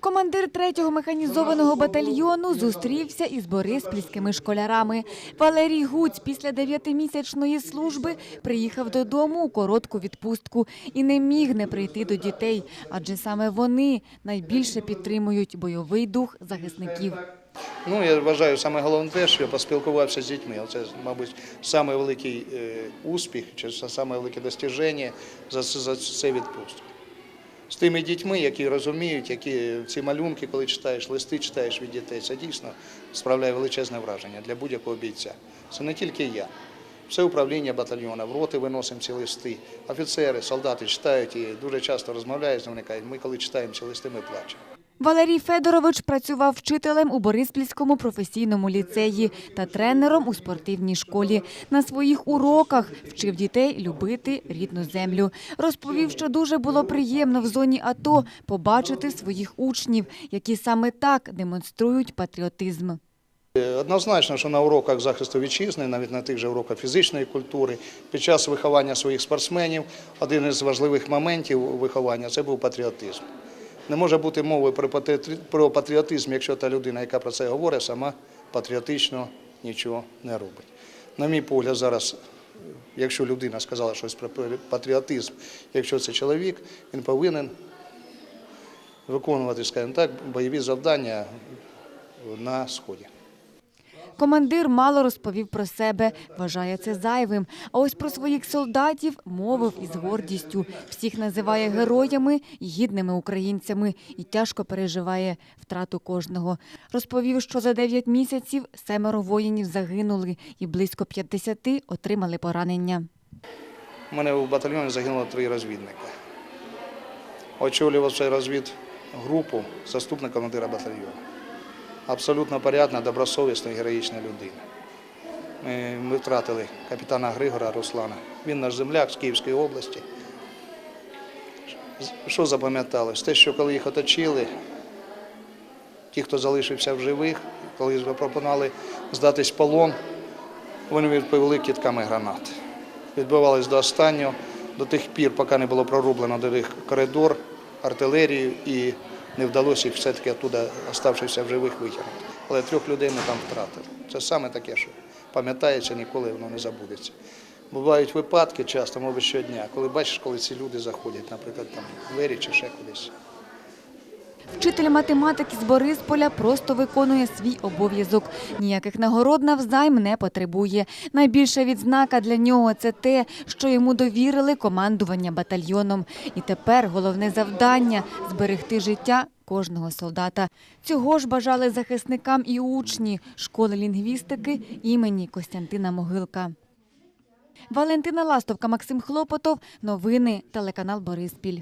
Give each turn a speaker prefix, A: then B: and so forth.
A: Командир 3-го механізованого батальйону зустрівся із бориспільськими школярами. Валерій Гуць після дев'ятимісячної служби приїхав додому у коротку відпустку і не міг не прийти до дітей, адже саме вони найбільше підтримують бойовий дух захисників.
B: Ну, я вважаю, саме головне те, що я поспілкувався з дітьми. Це, мабуть, саме великий е, успіх чи це саме велике достіження за цей відпустку. З тими дітьми, які розуміють, які ці малюнки, коли читаєш, листи читаєш від дітей, це дійсно справляє величезне враження для будь-якого бійця. Це не тільки я. Все управління батальйона, в роти виносимо ці листи. Офіцери, солдати читають і дуже часто розмовляють з ними, кажуть, ми коли читаємо ці листи, ми плачемо.
A: Валерій Федорович працював вчителем у Бориспільському професійному ліцеї та тренером у спортивній школі. На своїх уроках вчив дітей любити рідну землю. Розповів, що дуже було приємно в зоні АТО побачити своїх учнів, які саме так демонструють патріотизм.
B: Однозначно, що на уроках захисту вітчизни, навіть на тих же уроках фізичної культури, під час виховання своїх спортсменів, один із важливих моментів виховання це був патріотизм. Не може бути мови про патріоти- патріотизм, якщо та людина, яка про це говорить, сама патріотично нічого не робить. На мій погляд, зараз, якщо людина сказала щось про патріотизм, якщо це чоловік, він повинен виконувати, скажімо так, бойові завдання на сході.
A: Командир мало розповів про себе, вважає це зайвим. А ось про своїх солдатів мовив із гордістю. Всіх називає героями гідними українцями і тяжко переживає втрату кожного. Розповів, що за 9 місяців семеро воїнів загинули і близько 50 отримали поранення.
B: У мене в батальйоні загинуло три розвідника. Очолював цей розвідгрупу заступник командира батальйону. Абсолютно порядна, добросовісна і героїчна людина. Ми, ми втратили капітана Григора Руслана. Він наш земляк з Київської області. Що запам'яталось? Те, що коли їх оточили, ті, хто залишився в живих, коли запропонували здатись полон, вони відповіли кітками гранат. Відбивались до останнього, до тих пір, поки не було прорублено до них коридор, артилерію і не вдалося все-таки оттуда, оставшися в живих, витягнути. Але трьох людей ми там втратили. Це саме таке, що пам'ятається, ніколи воно не забудеться. Бувають випадки часто, мабуть, щодня, коли бачиш, коли ці люди заходять, наприклад, там в двері чи ще кудись.
A: Вчитель математики з Борисполя просто виконує свій обов'язок. Ніяких нагород навзайм не потребує. Найбільша відзнака для нього це те, що йому довірили командування батальйоном. І тепер головне завдання зберегти життя кожного солдата. Цього ж бажали захисникам і учні школи лінгвістики імені Костянтина Могилка. Валентина Ластовка, Максим Хлопотов. Новини телеканал Бориспіль.